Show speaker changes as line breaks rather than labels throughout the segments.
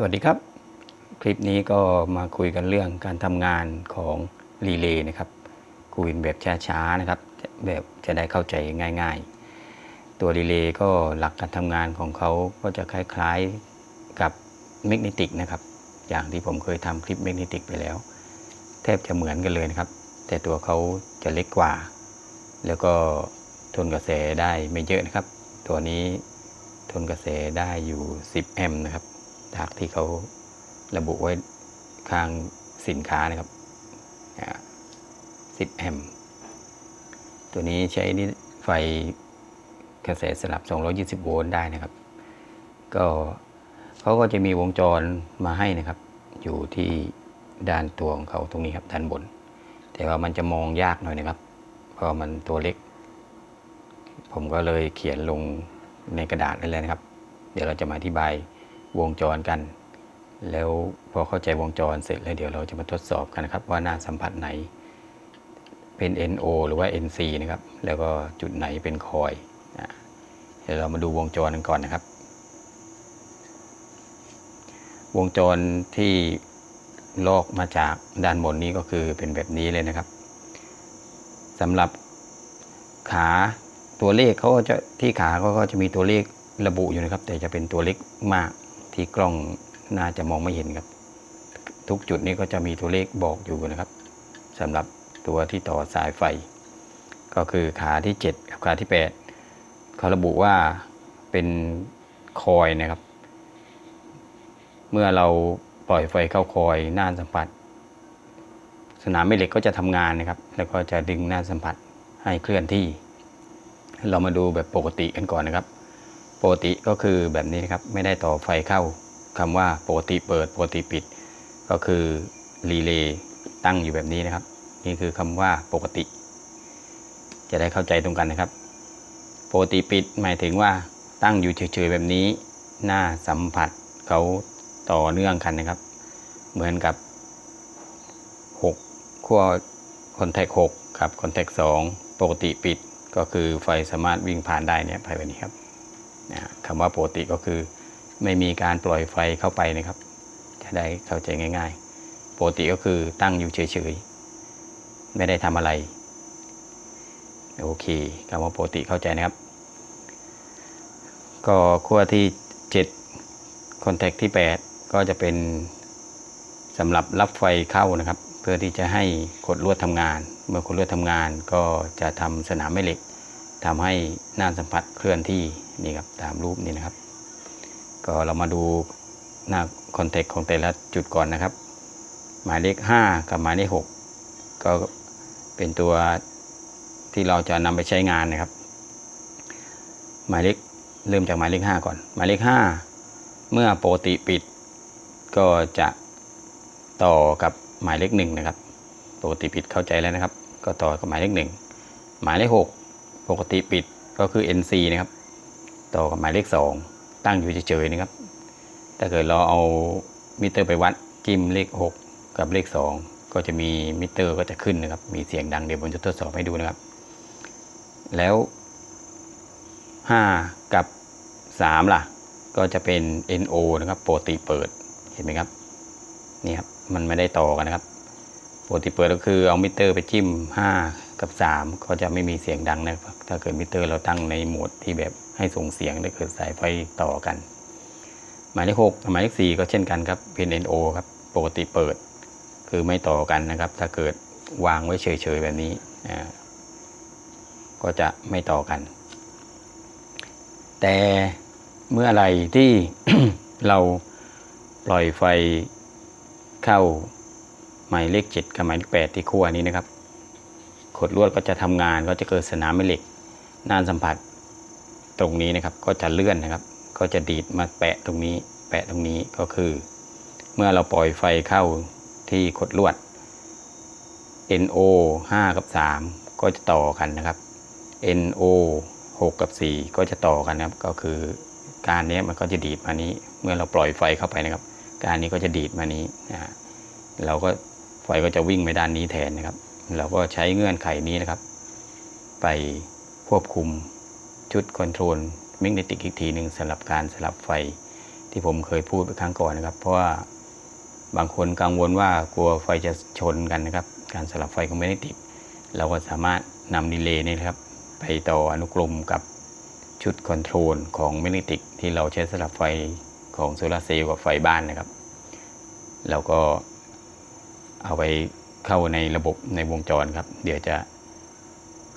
สวัสดีครับ คลิปนี้ก็มาคุยกันเรื่องการทำงานของรีเลย์นะครับ คุยแบบช้าๆนะครับ แบบจะได้เข้าใจง่าย ๆ ตัวรีเลย์ก็หลักการทำงานของเขาก็จะคล้ายๆกับแมกเนติกนะครับ อย่างที่ผมเคยทำคลิปแมกเนติกไปแล้ว แทบจะเหมือนกันเลยนะครับ แต่ตัวเขาจะเล็กกว่า แล้วก็ทนกระแสได้ไม่เยอะนะครับ ตัวนี้ทนกระแสได้อยู่ 10 แอมป์นะครับ จากที่เขาระบุไว้ข้างสินค้านะครับ10แอมป์ตัวนี้ใช้นิไฟกระแสสลับ 220 โวลต์ได้นะครับ ก็เขาก็จะมีวงจรมาให้นะครับ อยู่ที่ด้านตัวของเขาตรงนี้ครับด้านบน แต่ว่ามันจะมองยากหน่อยนะครับ เพราะมันตัวเล็ก ผมก็เลยเขียนลงในกระดาษนั่นเลยนะครับ เดี๋ยวเราจะมาอธิบาย วงจรกัน แล้วพอเข้าใจวงจรเสร็จแล้วเดี๋ยวเราจะมาทดสอบกันนะครับ ว่าหน้าสัมผัสไหนเป็น NO หรือว่า NC นะครับ แล้วก็จุดไหนเป็นคอยเดี๋ยวเรามาดูวงจรกันก่อนนะครับ วงจรที่ลอกมาจากด้านบนนี้ก็คือเป็นแบบนี้เลยนะครับสำหรับขาตัวเลขเขาก็จะที่ขาเขาก็จะมีตัวเลขระบุอยู่นะครับ แต่จะเป็นตัวเล็กมาก ที่กล้องน่าจะมองไม่เห็นครับ ทุกจุดนี้ก็จะมีตัวเลขบอกอยู่นะครับสำหรับตัวที่ต่อสายไฟ ก็คือขาที่ 7 กับขาที่ 8 เขาระบุว่าเป็นคอยนะครับ เมื่อเราปล่อยไฟเข้าคอยน่านสัมผัส สนามแม่เหล็กก็จะทำงานนะครับ แล้วก็จะดึงน่านสัมผัสให้เคลื่อนที่ เรามาดูแบบปกติกันก่อนนะครับ ปกติก็คือแบบนี้นะครับไม่ได้ต่อไฟเข้าคำว่าปกติเปิดปกติปิด ก็คือรีเลย์ตั้งอยู่แบบนี้นะครับ นี่คือคำว่าปกติ จะได้เข้าใจตรงกันนะครับ ปกติปิดหมายถึงว่าตั้งอยู่เฉยๆแบบนี้ หน้าสัมผัสเขาต่อเนื่องกันนะครับ เหมือนกับ 6 ขั้วคอนแทค6กับคอนแทค2ปกติปิดก็คือไฟสามารถวิ่งผ่านได้เนี่ยภายในนี้ครับ นะคำว่าปกติก็คือไม่มีการปล่อยไฟเข้าไปนะครับ จะได้เข้าใจง่าย ๆ ปกติก็คือตั้งอยู่เฉยๆ ไม่ได้ทำอะไร โอเคคำว่าปกติเข้าใจนะครับ ก็ขั้วที่ 7 คอนแทคที่ 8 ก็จะเป็นสำหรับรับไฟเข้านะครับ เพื่อที่จะให้ขดลวดทำงาน เมื่อขดลวดทำงานก็จะทำสนามแม่เหล็ก ทำให้น่านสัมผัสเคลื่อนที่นี่ครับตามรูปนี้นะครับ ก็เรามาดูหน้าคอนแทคของแต่ละจุดก่อนนะครับ หมายเลข 5 กับหมายเลข 6 ก็เป็นตัวที่เราจะนำไปใช้งานนะครับ หมายเลขเริ่มจากหมายเลข 5 ก่อน หมายเลข 5 เมื่อปกติปิด ก็จะต่อกับหมายเลขหนึ่งนะครับปกติปิดเข้าใจแล้วนะครับ ก็ต่อกับหมายเลขหนึ่งหมายเลข 6 ปกติปิดก็คือ NC นะครับ ต่อกับหมายเลข 2 ตั้งอยู่เฉยๆนะครับ ถ้าเกิดเราเอามิเตอร์ไปวัดจิ้มเลข 6 กับเลข 2 ก็จะมีมิเตอร์ก็จะขึ้นนะครับ มีเสียงดังเดี๋ยวผมจะทดสอบให้ดูนะครับ แล้ว 5 กับ 3 ล่ะ ก็จะเป็น NO นะครับปกติเปิดเห็นไหมครับนี่ครับมันไม่ได้ต่อกันนะครับปกติเปิดก็คือเอามิเตอร์ไปจิ้ม 5 กับ 3 ก็จะไม่มีเสียงดังนะครับ ถ้าเกิดมิเตอร์เราตั้งในโหมดที่แบบให้ส่งเสียงถ้าเกิดสายไฟต่อกัน หมายเลข6กับหมายเลข4ก็เช่นกันครับเป็น NO ครับปกติเปิด คือไม่ต่อกันนะครับ ถ้าเกิดวางไว้เฉยๆแบบนี้อ่าก็จะไม่ต่อกัน แต่เมื่อไรที่เราปล่อยไฟเข้าหมายเลข 7 กับหมายเลข 8 ที่ขั้วนี้นะครับ ขดลวดก็จะทำงานก็จะเกิดสนามแม่เหล็กน่านสัมผัสตรงนี้นะครับ ก็จะเลื่อนนะครับ ก็จะดีดมาแปะตรงนี้ แปะตรงนี้ก็คือ เมื่อเราปล่อยไฟเข้าที่ขดลวด NO 5 กับ 3 ก็จะต่อกันนะครับ NO 6 กับ 4 ก็จะต่อกันนะครับ ก็คือการนี้มันก็จะดีดมานี้ เมื่อเราปล่อยไฟเข้าไปนะครับ การนี้ก็จะดีดมานี้นะฮะเราก็ไฟก็จะวิ่งไปด้านนี้แทนนะครับ เราก็ใช้เงื่อนไขนี้นะครับ ไปควบคุมชุดคอนโทรลแมกเนติกอีกทีหนึ่งสำหรับการสลับไฟที่ผมเคยพูดไปครั้งก่อนนะครับ เพราะว่าบางคนกังวลว่ากลัวไฟจะชนกันนะครับ การสลับไฟของแมกเนติกเราก็สามารถนำดีเลย์นี่ครับ ไปต่ออนุกรมกับชุดคอนโทรลของแมกเนติกที่เราใช้สลับไฟของโซลาเซลล์กับไฟบ้านนะครับเราก็เอาไป เข้าในระบบในวงจรครับ เดี๋ยวจะ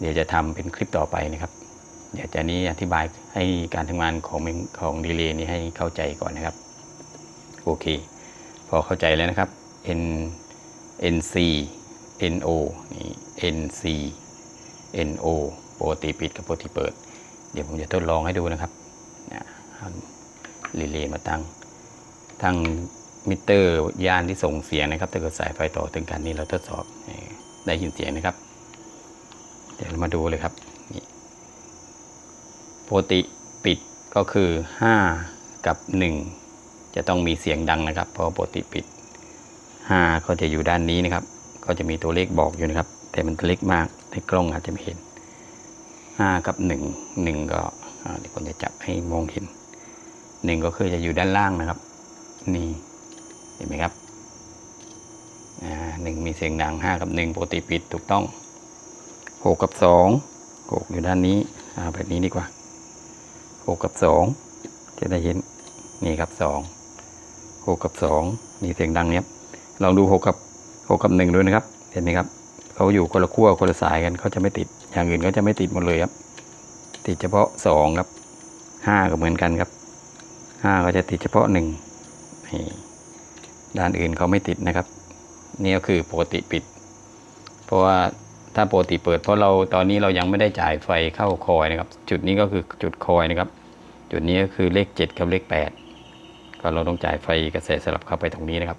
เดี๋ยวจะทำเป็นคลิปต่อไปนะครับเดี๋ยวจะนี้อธิบายให้การทำงานของของดีเลย์นี้ให้เข้าใจก่อนนะครับ โอเค พอเข้าใจแล้วนะครับ N NC NO นี่ NC NO ปกติปิดกับปกติเปิด เดี๋ยวผมจะทดลองให้ดูนะครับนะรีเลย์มาตั้งทั้ง มิเตอร์ยานที่ส่งเสียงนะครับถ้าเกิดสายไฟต่อถึงกันนี่เราทดสอบได้ยินเสียงนะครับ เดี๋ยวเรามาดูเลยครับนี่ปกติปิดก็คือ 5 กับ 1 จะต้องมีเสียงดังนะครับ เพราะปกติปิด 5 ก็จะอยู่ด้านนี้นะครับ ก็จะมีตัวเลขบอกอยู่นะครับ แต่มันเล็กมากในกล้องอาจจะไม่เห็น 5 กับ 1 1 ก็เดี๋ยวผมจะจับให้มองเห็น 1 ก็คือจะอยู่ด้านล่างนะครับ นี่ ห็นไหมครับหนึ่งมีเสียงดัง5กับ1ปกติปิดถูกต้องหกกับสองหกอยู่ด้านนี้อ่าแบบนี้ดีกว่าหกกับสองจะได้เห็นนี่ครับสองหกกับสองมีเสียงดังเนี้ยลองดูหกกับหกกับหนึ่งด้วยนะครับ เห็นไหมครับเขาอยู่คนละขั้วคนละสายกันเขาจะไม่ติด อย่างอื่นเขาจะไม่ติดหมดเลยครับ ติดเฉพาะสองครับห้าก็เหมือนกันครับห้าก็จะติดเฉพาะหนึ่งนี่ ด้านอื่นเขาไม่ติดนะครับ นี่ก็คือปกติปิด เพราะว่าถ้าปกติเปิดเพราะเราตอนนี้เรายังไม่ได้จ่ายไฟเข้าคอยนะครับ จุดนี้ก็คือจุดคอยนะครับ จุดนี้ก็คือเลข 7 กับเลข 8 ก็เราต้องจ่ายไฟกระแสสลับเข้าไปตรงนี้นะครับ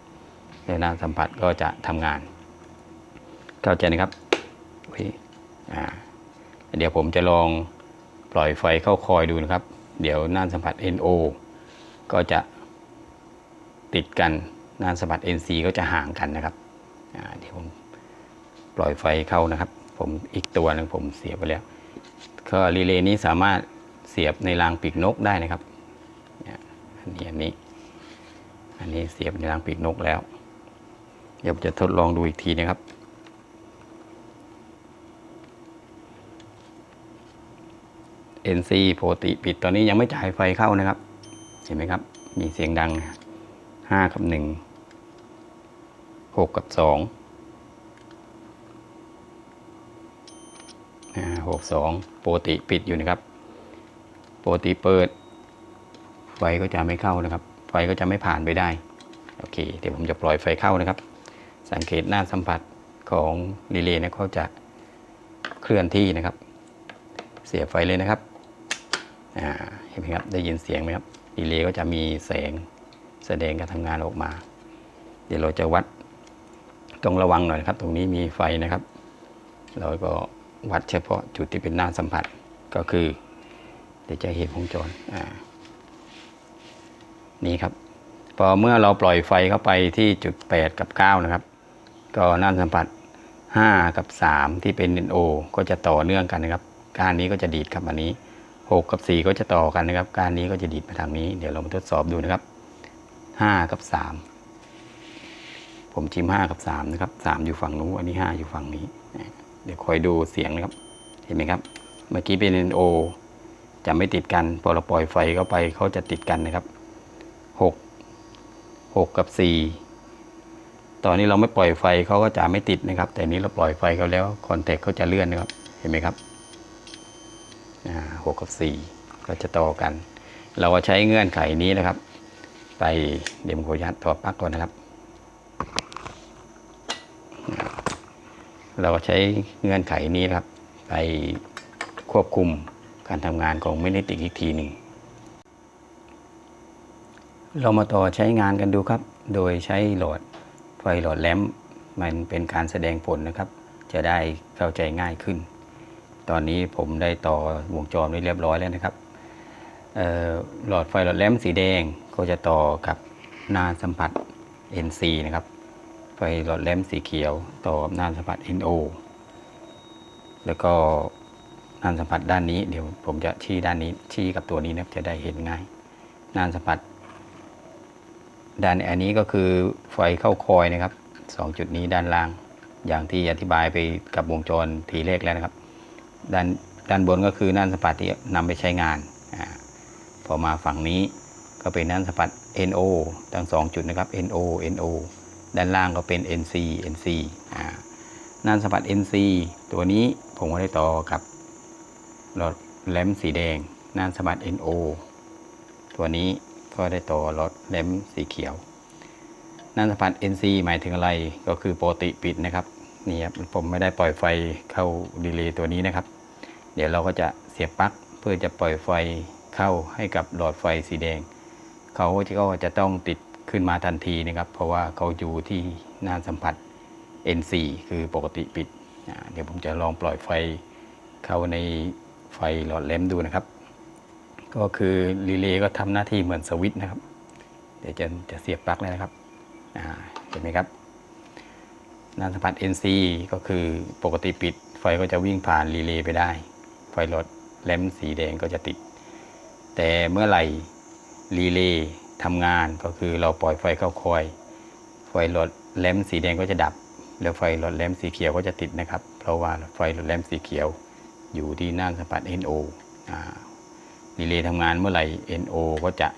แล้วน้าสัมผัสก็จะทำงาน เข้าใจนะครับเดี๋ยวผมจะลองปล่อยไฟเข้าคอยดูนะครับ เดี๋ยวน้าสัมผัส NO ก็จะติดกัน น้าสัมผัส NC ก็จะห่างกันนะครับเดี๋ยวผมปล่อยไฟเข้านะครับ ผมอีกตัวหนึ่งผมเสียบไปแล้ว ก็รีเลย์นี้สามารถเสียบในรางปีกนกได้นะครับนี่อันนี้อันนี้ อันนี้เสียบในรางปีกนกแล้ว เดี๋ยวผมจะทดลองดูอีกทีนะครับ NC ปกติปิดตอนนี้ยังไม่จ่ายไฟเข้านะครับ เห็นไหมครับ มีเสียงดัง ห้ากับหนึ่งหกกับสองหกสองปกติปิดอยู่นะครับปกติเปิด ไฟก็จะไม่เข้านะครับ ไฟก็จะไม่ผ่านไปได้ โอเค เดี๋ยวผมจะปล่อยไฟเข้านะครับ สังเกตหน้าสัมผัสของรีเลย์นะเขาจะเคลื่อนที่นะครับ เสียบไฟเลยนะครับ อ่า เห็นไหมครับ ได้ยินเสียงไหมครับ รีเลย์ก็จะมีแสง แสดงการทำงานออกมา เดี๋ยวเราจะวัดต้องระวังหน่อยครับ ตรงนี้มีไฟนะครับ เราก็วัดเฉพาะจุดที่เป็นหน้าสัมผัสก็คือ เดี๋ยวจะเห็นวงจรอ่านี่ครับพอเมื่อเราปล่อยไฟเข้าไปที่จุด 8 กับ 9 นะครับ ก็น้าสัมผัส 5 กับ 3 ที่เป็น NO ก็จะต่อเนื่องกันนะครับการนี้ก็จะดีดครับอันนี้ 6 กับ 4 ก็จะต่อกันนะครับการนี้ก็จะดีดมาทางนี้ เดี๋ยวเรามาทดสอบดูนะครับ 5 กับ 3 ผมจิ้ม5 กับ 3 นะครับ 3 อยู่ฝั่งนู้นอันนี้ 5 อยู่ฝั่งนี้ เดี๋ยวคอยดูเสียงนะครับ เห็นไหมครับ เมื่อกี้เป็น NO จะไม่ติดกัน พอเราปล่อยไฟเข้าไปเขาจะติดกันนะครับ 6 6 กับ 4 ตอนนี้เราไม่ปล่อยไฟเขาก็จะไม่ติดนะครับ แต่นี้เราปล่อยไฟเขาแล้วคอนแทคเขาจะเลื่อนนะครับ เห็นไหมครับหกกับ 4 ก็จะต่อกัน เราก็ใช้เงื่อนไขนี้นะครับ ไปเดมขออนุญาตถอดปลั๊กก่อนนะครับ เราใช้เงื่อนไขนี้ครับ ไปควบคุมการทำงานของแมกเนติกอีกทีหนึ่งเรามาต่อใช้งานกันดูครับ โดยใช้หลอดไฟหลอดแลมมันเป็นการแสดงผลนะครับ จะได้เข้าใจง่ายขึ้น ตอนนี้ผมได้ต่อวงจรไว้เรียบร้อยแล้วนะครับหลอดไฟหลอดแลมสีแดง ก็จะต่อกับหน้าสัมผัส NC นะครับ ไฟหลอดแลมสีเขียวต่อกับหน้าสัมผัส NO แล้วก็หน้าสัมผัสด้านนี้เดี๋ยวผมจะชี้ด้านนี้ชี้กับตัวนี้นะจะได้เห็นง่ายหน้าสัมผัสด้านอันนี้ก็คือไฟเข้าคอยนะครับสองจุดนี้ด้านล่างอย่างที่อธิบายไปกับวงจรทีเลขแล้วนะครับ ด้านด้านบนก็คือน่านสัมผัสที่นำไปใช้งานอพอมาฝั่งนี้ ก็เป็นน่านสัมผัส NO ทั้งสองจุดนะครับ NO NO ด้านล่างก็เป็น NC NC อ่าน่านสัมผัส NC ตัวนี้ผมก็ได้ต่อกับหลอดแหลมสีแดงน่านสัมผัส NO ตัวนี้ก็ได้ต่อหลอดแหลมสีเขียวน่านสัมผัส NC หมายถึงอะไรก็คือปกติปิดนะครับนี่ครับผมไม่ได้ปล่อยไฟเข้าดีเลย์ตัวนี้นะครับ เดี๋ยวเราก็จะเสียบปลั๊กเพื่อจะปล่อยไฟเข้าให้กับหลอดไฟสีแดง เขาก็จะต้องติดขึ้นมาทันทีนะครับ เพราะว่าเขาอยู่ที่หน่าสัมผัส NC คือปกติปิด เดี๋ยวผมจะลองปล่อยไฟเข้าในไฟหลอดแหลมดูนะครับ ก็คือรีเลย์ก็ทำหน้าที่เหมือนสวิตช์นะครับ เดี๋ยวจะจะเสียบปลั๊กเลยนะครับเห็นไหมครับหน่าสัมผัส NC ก็คือปกติปิด ไฟก็จะวิ่งผ่านรีเลย์ไปได้ ไฟหลอดแหลมสีแดงก็จะติด แต่เมื่อไหร่ รีเลย์ทำงานก็คือเราปล่อยไฟเข้าคอย ไฟหลอดแลมสีแดงก็จะดับ แล้วไฟหลอดแลมสีเขียวก็จะติดนะครับ เพราะว่าไฟหลอดแลมสีเขียว อยู่ที่น่านสัมผัส NO รีเลย์ทำงานเมื่อไหร่ NO ก็จะ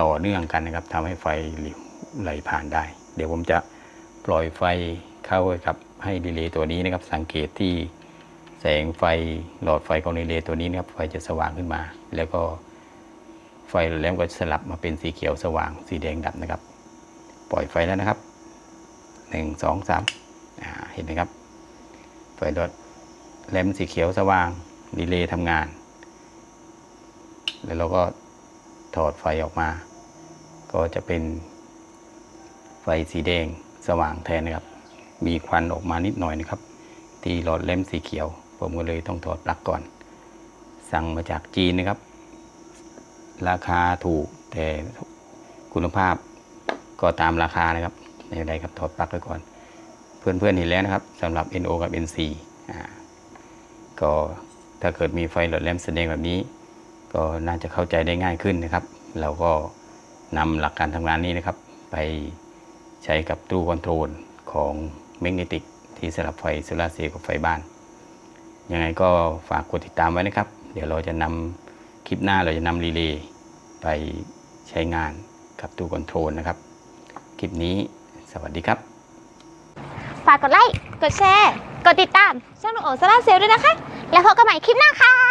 ต่อเนื่องกันนะครับทำให้ไฟไหลผ่านได้ เดี๋ยวผมจะปล่อยไฟเข้ากับให้รีเลย์ตัวนี้นะครับ สังเกตที่แสงไฟหลอดไฟของรีเลย์ตัวนี้นะครับไฟจะสว่างขึ้นมา แล้วก็ ไฟหลอดแหลมก็สลับมาเป็นสีเขียวสว่าง สีแดงดับนะครับ ปล่อยไฟแล้วนะครับหนึ่งสองสามเห็นไหมครับ ไฟลดแลมสีเขียวสว่างรีเลย์ทำงาน แล้วเราก็ถอดไฟออกมา ก็จะเป็นไฟสีแดงสว่างแทนนะครับ มีควันออกมานิดหน่อยนะครับ ที่หลอดแหลมสีเขียว ผมก็เลยต้องถอดปลั๊กก่อน สั่งมาจากจีนนะครับ ราคาถูกแต่คุณภาพก็ตามราคานะครับในใดครับถอดปลั๊กไว้ก่อน เพื่อนๆเห็นแล้วนะครับสำหรับ NO กับ NC อ่าก็ถ้าเกิดมีไฟหลอดแหลมแสดงแบบนี้ ก็น่าจะเข้าใจได้ง่ายขึ้นนะครับ เราก็นำหลักการทำงานนี้นะครับ ไปใช้กับตู้คอนโทรลของเมกเนติกที่สลับไฟโซลาร์เซลล์กับไฟบ้าน ยังไงก็ฝากกดติดตามไว้นะครับ เดี๋ยวเราจะนำคลิปหน้าเราจะนำรีเลย์ ไปใช้งานกับตัวคอนโทรลนะครับ คลิปนี้สวัสดีครับ
ฝากกดไลค์ กดแชร์ กดติดตามช่องหนูโอซาร่าเซลด้วยนะคะ แล้วพบกันใหม่คลิปหน้าค่ะ